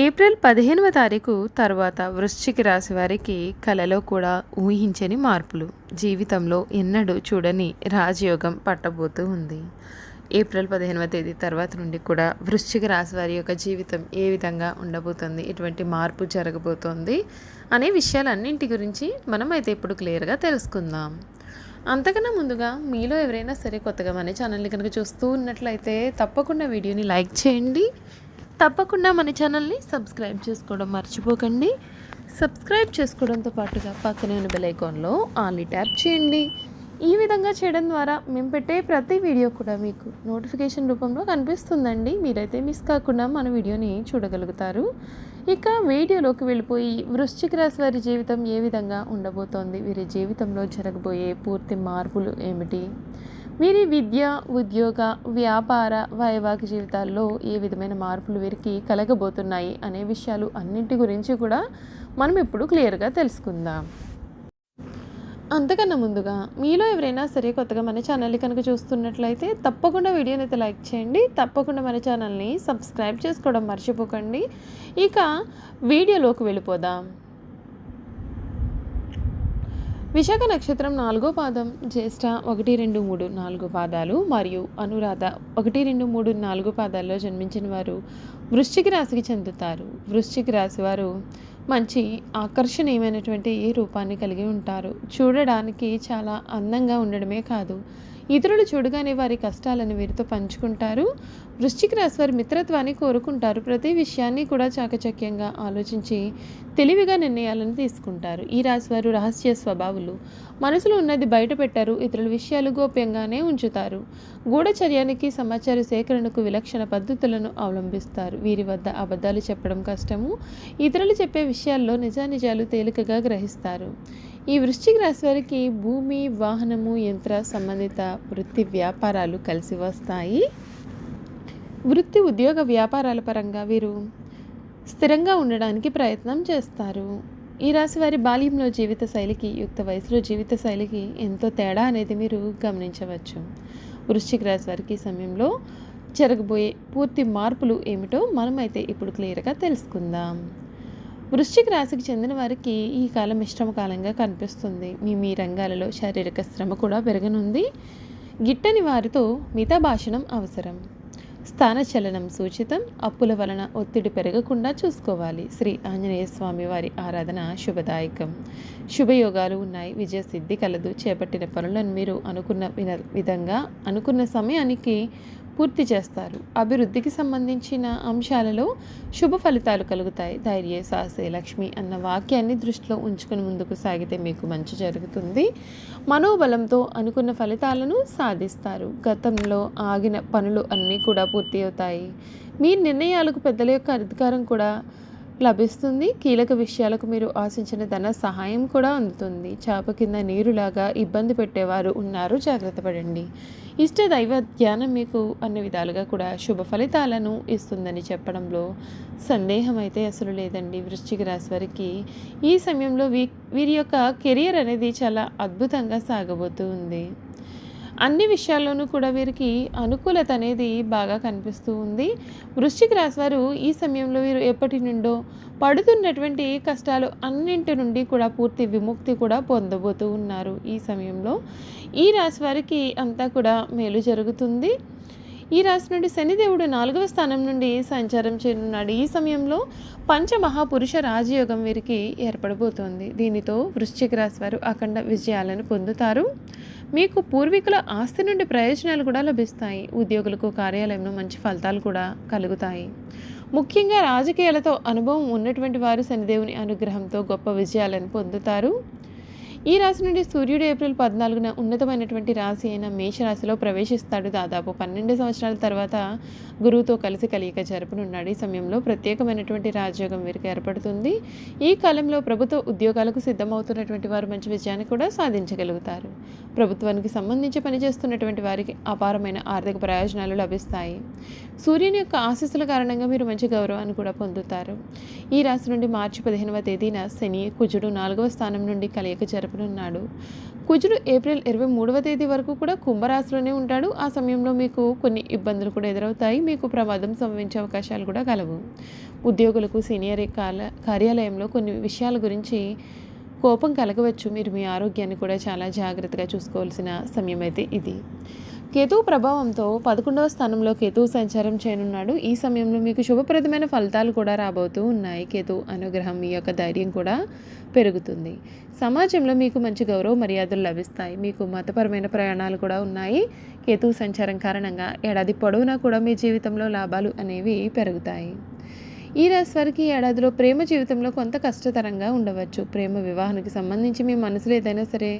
April పదిహేనవ తారీఖు తర్వాత వృశ్చిక రాశి వారికి కలలో కూడా ఊహించని మార్పులు. జీవితంలో ఎన్నడూ చూడని రాజయోగం పట్టబోతూ ఉంది. ఏప్రిల్ పదిహేనవ తేదీ తర్వాత నుండి కూడా వృశ్చిక రాశి వారి యొక్క జీవితం ఏ విధంగా ఉండబోతుంది ఎటువంటి మార్పు జరగబోతోంది అనే విషయాలన్నింటి గురించి మనం అయితే ఇప్పుడు క్లియర్గా తెలుసుకుందాం. అంతకన్నా ముందుగా మీలో ఎవరైనా సరే కొత్తగా మన ఛానల్ని కనుక చూస్తూ ఉన్నట్లయితే తప్పకుండా వీడియోని లైక్ చేయండి. తప్పకుండా మన ఛానల్ని సబ్స్క్రైబ్ చేసుకోవడం మర్చిపోకండి. సబ్స్క్రైబ్ చేసుకోవడంతో పాటుగా పక్కనే ఉన్న బెల్ ఐకాన్లో ఆన్లీ ట్యాప్ చేయండి. ఈ విధంగా చేయడం ద్వారా మేము పెట్టే ప్రతి వీడియో కూడా మీకు నోటిఫికేషన్ రూపంలో కనిపిస్తుందండి. మీరైతే మిస్ కాకుండా మన వీడియోని చూడగలుగుతారు. ఇక వీడియోలోకి వెళ్ళిపోయి వృశ్చిక రాశి వారి జీవితం ఏ విధంగా ఉండబోతోంది? వీరి జీవితంలో జరగబోయే పూర్తి మార్పులు ఏమిటి? వీరి విద్య ఉద్యోగ వ్యాపార వైవాహిక జీవితాల్లో ఏ విధమైన మార్పులు వీరికి కలగబోతున్నాయి అనే విషయాలు అన్నింటి గురించి కూడా మనం ఇప్పుడు క్లియర్గా తెలుసుకుందాం. అంతకన్నా ముందుగా మీలో ఎవరైనా సరే కొత్తగా మన ఛానల్ని కనుక చూస్తున్నట్లయితే తప్పకుండా వీడియోని అయితే లైక్ చేయండి. తప్పకుండా మన ఛానల్ని సబ్స్క్రైబ్ చేసుకోవడం మర్చిపోకండి. ఇక వీడియోలోకి వెళ్ళిపోదాం. విశాఖ నక్షత్రం నాలుగో పాదం జ్యేష్ఠ ఒకటి రెండు మూడు నాలుగు పాదాలు మరియు అనురాధ ఒకటి రెండు మూడు నాలుగు పాదాల్లో జన్మించిన వారు వృశ్చిక రాశికి చెందుతారు. వృశ్చిక రాశి వారు మంచి ఆకర్షణీయమైనటువంటి రూపాన్ని కలిగి ఉంటారు. చూడడానికి చాలా అందంగా ఉండడమే కాదు. ఇతరులు చూడగానే వారి కష్టాలను వీరితో పంచుకుంటారు. వృశ్చిక రాశి వారి మిత్రత్వాన్ని కోరుకుంటారు. ప్రతి విషయాన్ని కూడా చాకచక్యంగా ఆలోచించి తెలివిగా నిర్ణయాలను తీసుకుంటారు. ఈ రాశి వారు రహస్య స్వభావులు. మనసులో ఉన్నది బయట పెట్టారు ఇతరుల విషయాలు గోప్యంగానే ఉంచుతారు. గూఢచర్యానికి సమాచార సేకరణకు విలక్షణ పద్ధతులను అవలంబిస్తారు. వీరి వద్ద అబద్ధాలు చెప్పడం కష్టము. ఇతరులు చెప్పే విషయాల్లో నిజానిజాలు తేలికగా గ్రహిస్తారు. ఈ వృశ్చిక రాశి వారికి భూమి వాహనము యంత్ర సంబంధిత వృత్తి వ్యాపారాలు కలిసి వస్తాయి. వృత్తి ఉద్యోగ వ్యాపారాల పరంగా వీరు స్థిరంగా ఉండడానికి ప్రయత్నం చేస్తారు. ఈ రాశి వారి బాల్యంలో జీవిత శైలికి యుక్త వయసులో జీవిత శైలికి ఎంతో తేడా అనేది మీరు గమనించవచ్చు. వృశ్చిక రాశి వారికి సమయంలో జరగబోయే పూర్తి మార్పులు ఏమిటో మనమైతే ఇప్పుడు క్లియర్గా తెలుసుకుందాం. వృశ్చిక రాశికి చెందిన వారికి ఈ కాలం మిశ్రమ కాలంగా కనిపిస్తుంది. మీ మీ రంగాలలో శారీరక శ్రమ కూడా పెరగనుంది. గిట్టని వారితో మిత భాషణం అవసరం. స్థానచలనం సూచితం. అప్పుల వలన ఒత్తిడి పెరగకుండా చూసుకోవాలి. శ్రీ ఆంజనేయ స్వామి వారి ఆరాధన శుభదాయకం. శుభయోగాలు ఉన్నాయి. విజయసిద్ధి కలదు. చేపట్టిన పనులను మీరు అనుకున్న విధంగా అనుకున్న సమయానికి పూర్తి చేస్తారు. అభివృద్ధికి సంబంధించిన అంశాలలో శుభ ఫలితాలు కలుగుతాయి. ధైర్య సాహసే లక్ష్మి అన్న వాక్యాన్ని దృష్టిలో ఉంచుకుని ముందుకు సాగితే మీకు మంచి జరుగుతుంది. మనోబలంతో అనుకున్న ఫలితాలను సాధిస్తారు. గతంలో ఆగిన పనులు అన్నీ కూడా పూర్తి అవుతాయి. మీ నిర్ణయాలకు పెద్దల యొక్క అధికారం కూడా లభిస్తుంది. కీలక విషయాలకు మీరు ఆశించిన ధన సహాయం కూడా అందుతుంది. చేప కింద నీరులాగా ఇబ్బంది పెట్టేవారు ఉన్నారు. జాగ్రత్త పడండి. ఇష్ట దైవ ధ్యానం మీకు అన్ని విధాలుగా కూడా శుభ ఫలితాలను ఇస్తుందని చెప్పడంలో సందేహం అయితే అసలు లేదండి. వృశ్చిక రాశి వారికి ఈ సమయంలో వీ వీరి యొక్క కెరియర్ అనేది చాలా అద్భుతంగా సాగబోతూ ఉంది. అన్ని విషయాల్లోనూ కూడా వీరికి అనుకూలత అనేది బాగా కనిపిస్తూ ఉంది. వృశ్చిక రాశి వారు ఈ సమయంలో వీరు ఎప్పటి నుండో పడుతున్నటువంటి కష్టాలు అన్నింటి నుండి కూడా పూర్తి విముక్తి కూడా పొందబోతూ ఉన్నారు ఈ సమయంలో. ఈ రాశి వారికి అంతా కూడా మేలు జరుగుతుంది. ఈ రాశి నుండి శనిదేవుడు నాలుగవ స్థానం నుండి సంచారం చేయనున్నాడు. ఈ సమయంలో పంచమహాపురుష రాజయోగం వీరికి ఏర్పడబోతోంది. దీనితో వృశ్చిక రాశి వారు అఖండ విజయాలను పొందుతారు. మీకు పూర్వీకుల ఆస్తి నుండి ప్రయోజనాలు కూడా లభిస్తాయి. ఉద్యోగులకు కార్యాలయంలో మంచి ఫలితాలు కూడా కలుగుతాయి. ముఖ్యంగా రాజకీయాలతో అనుభవం ఉన్నటువంటి వారు శనిదేవుని అనుగ్రహంతో గొప్ప విజయాలను పొందుతారు. ఈ రాశి నుండి సూర్యుడు ఏప్రిల్ పద్నాలుగున ఉన్నతమైనటువంటి రాశి అయిన మేషరాశిలో ప్రవేశిస్తాడు. దాదాపు పన్నెండు సంవత్సరాల తర్వాత గురువుతో కలిసి కలియక జరపనున్నాడు. ఈ సమయంలో ప్రత్యేకమైనటువంటి రాజయోగం వీరికి ఏర్పడుతుంది. ఈ కాలంలో ప్రభుత్వ ఉద్యోగాలకు సిద్ధమవుతున్నటువంటి వారు మంచి విజయాన్ని కూడా సాధించగలుగుతారు. ప్రభుత్వానికి సంబంధించి పనిచేస్తున్నటువంటి వారికి అపారమైన ఆర్థిక ప్రయోజనాలు లభిస్తాయి. సూర్యుని యొక్క ఆశీస్సుల కారణంగా మీరు మంచి గౌరవాన్ని కూడా పొందుతారు. ఈ రాశి నుండి మార్చి పదిహేనవ తేదీన శని కుజుడు నాలుగవ స్థానం నుండి కలియక జరప నడపనున్నాడు కుజుడు ఏప్రిల్ ఇరవై మూడవ తేదీ వరకు కూడా కుంభరాశిలోనే ఉంటాడు. ఆ సమయంలో మీకు కొన్ని ఇబ్బందులు కూడా ఎదురవుతాయి. మీకు ప్రమాదం సంభవించే అవకాశాలు కూడా కలవు ఉద్యోగులకు సీనియర్ కాల కార్యాలయంలో కొన్ని విషయాల గురించి కోపం కలగవచ్చు. మీరు మీ ఆరోగ్యాన్ని కూడా చాలా జాగ్రత్తగా చూసుకోవాల్సిన సమయం అయితే ఇది. కేతువు ప్రభావంతో పదకొండవ స్థానంలో కేతువు సంచారం చేయనున్నాడు. ఈ సమయంలో మీకు శుభప్రదమైన ఫలితాలు కూడా రాబోతూ ఉన్నాయి. కేతు అనుగ్రహం మీ యొక్క ధైర్యం కూడా పెరుగుతుంది. సమాజంలో మీకు మంచి గౌరవ మర్యాదలు లభిస్తాయి. మీకు మతపరమైన ప్రయాణాలు కూడా ఉన్నాయి. కేతువు సంచారం కారణంగా ఏడాది పొడవునా కూడా మీ జీవితంలో లాభాలు అనేవి పెరుగుతాయి. ఈ రాశి వారికి ఏడాదిలో ప్రేమ జీవితంలో కొంత కష్టతరంగా ఉండవచ్చు. ప్రేమ వివాహానికి సంబంధించి మీ మనసులో ఏదైనా సరే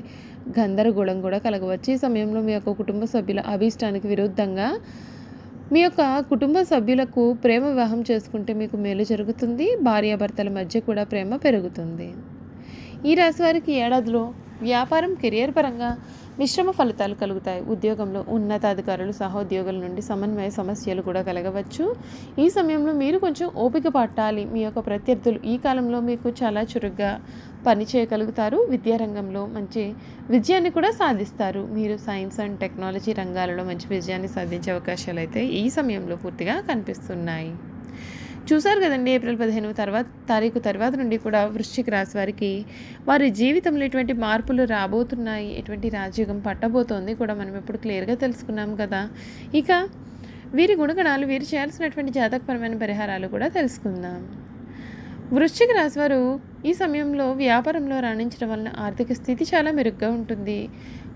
గందరగోళం కూడా కలగవచ్చు. ఈ సమయంలో మీ యొక్క కుటుంబ సభ్యుల అభీష్టానికి విరుద్ధంగా మీ యొక్క కుటుంబ సభ్యులకు ప్రేమ వివాహం చేసుకుంటే మీకు మేలు జరుగుతుంది. భార్యాభర్తల మధ్య కూడా ప్రేమ పెరుగుతుంది. ఈ రాశి వారికి ఏడాదిలో వ్యాపారం కెరియర్ పరంగా మిశ్రమ ఫలితాలు కలుగుతాయి. ఉద్యోగంలో ఉన్నతాధికారులు సహోద్యోగుల నుండి సమన్వయ సమస్యలు కూడా కలగవచ్చు. ఈ సమయంలో మీరు కొంచెం ఓపిక పట్టాలి. మీ యొక్క ప్రత్యర్థులు ఈ కాలంలో మీకు చాలా చురుగ్గా పని చేయగలుగుతారు. విద్యారంగంలో మంచి విజయాన్ని కూడా సాధిస్తారు. మీరు సైన్స్ అండ్ టెక్నాలజీ రంగాలలో మంచి విజయాన్ని సాధించే అవకాశాలు అయితే ఈ సమయంలో పూర్తిగా కనిపిస్తున్నాయి. చూశారు కదండి ఏప్రిల్ పదిహేను తర్వాత తారీఖు తర్వాత నుండి కూడా వృశ్చిక రాశి వారికి వారి జీవితంలో ఎటువంటి మార్పులు రాబోతున్నాయి ఎటువంటి రాజ్యోగం పట్టబోతోంది కూడా మనం ఇప్పుడు క్లియర్గా తెలుసుకున్నాం కదా. ఇక వీరి గుణగణాలు వీరు చేయాల్సినటువంటి జాతకపరమైన పరిహారాలు కూడా తెలుసుకుందాం. వృశ్చిక రాశివారు ఈ సమయంలో వ్యాపారంలో రాణించడం వలన ఆర్థిక స్థితి చాలా మెరుగ్గా ఉంటుంది.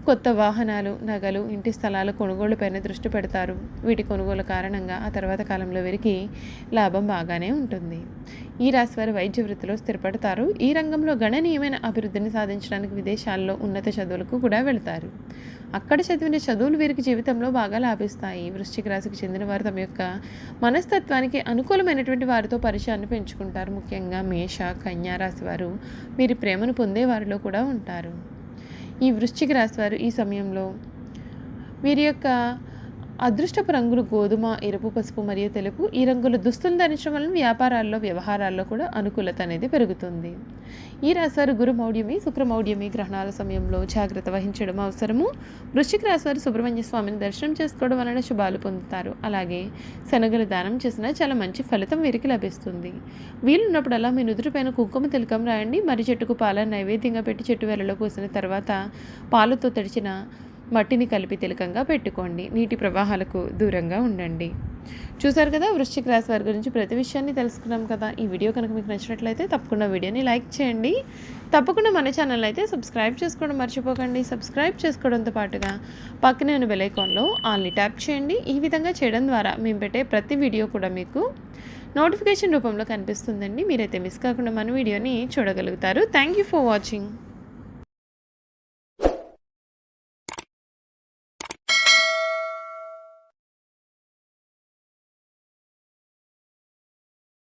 కొత్త వాహనాలు నగలు ఇంటి స్థలాల కొనుగోలుపైన దృష్టి పెడతారు. వీటి కొనుగోలు కారణంగా ఆ తర్వాత కాలంలో వీరికి లాభం బాగానే ఉంటుంది. ఈ రాశి వారి వైద్య వృత్తిలో స్థిరపడతారు. ఈ రంగంలో గణనీయమైన అభివృద్ధిని సాధించడానికి విదేశాల్లో ఉన్నత చదువులకు కూడా వెళతారు. అక్కడ చదివిన చదువులు వీరికి జీవితంలో బాగా లాభిస్తాయి. వృశ్చిక రాశికి చెందిన వారు తమ యొక్క మనస్తత్వానికి అనుకూలమైనటువంటి వారితో పరిచయాన్ని పెంచుకుంటారు. ముఖ్యంగా మేష కన్యా రాశి వారు వీరి ప్రేమను పొందే వారిలో కూడా ఉంటారు. ఈ వృశ్చిక రాశి వారు ఈ సమయంలో వీరి యొక్క అదృష్టపు రంగులు గోధుమ ఎరుపు పసుపు మరియు తెలుపు ఈ రంగుల దుస్తులు ధరించడం వలన వ్యాపారాల్లో వ్యవహారాల్లో కూడా అనుకూలత అనేది పెరుగుతుంది. ఈ రాశారు గురు మౌఢ్యమి శుక్రమౌఢ్యమి గ్రహణాల సమయంలో జాగ్రత్త వహించడం అవసరము. వృశ్చిక రాశారు సుబ్రహ్మణ్య స్వామిని దర్శనం చేసుకోవడం వలన శుభాలు పొందుతారు. అలాగే శనగలు దానం చేసినా చాలా మంచి ఫలితం వీరికి లభిస్తుంది. వీలున్నప్పుడల్లా మీ నుదుటిపైన కుంకుమ తిలకం రాయండి. మరి చెట్టుకు పాల నైవేద్యంగా పెట్టి చెట్టు వేలలో పోసిన తర్వాత పాలతో తడిచిన మట్టిని కలిపి తిలకంగా పెట్టుకోండి. నీటి ప్రవాహాలకు దూరంగా ఉండండి. చూసారు కదా వృశ్చిక రాశి వారి గురించి ప్రతి విషయాన్ని తెలుసుకున్నాం కదా. ఈ వీడియో కనుక మీకు నచ్చినట్లయితే తప్పకుండా వీడియోని లైక్ చేయండి. తప్పకుండా మన ఛానల్ అయితే సబ్స్క్రైబ్ చేసుకోవడం మర్చిపోకండి. సబ్స్క్రైబ్ చేసుకోవడంతో పాటుగా పక్కనే ఉన్న బెలైకాన్లో ఆల్ని ట్యాప్ చేయండి. ఈ విధంగా చేయడం ద్వారా మేము పెట్టే ప్రతి వీడియో కూడా మీకు నోటిఫికేషన్ రూపంలో కనిపిస్తుందండి. మీరైతే మిస్ కాకుండా మన వీడియోని చూడగలుగుతారు. Thank you for watching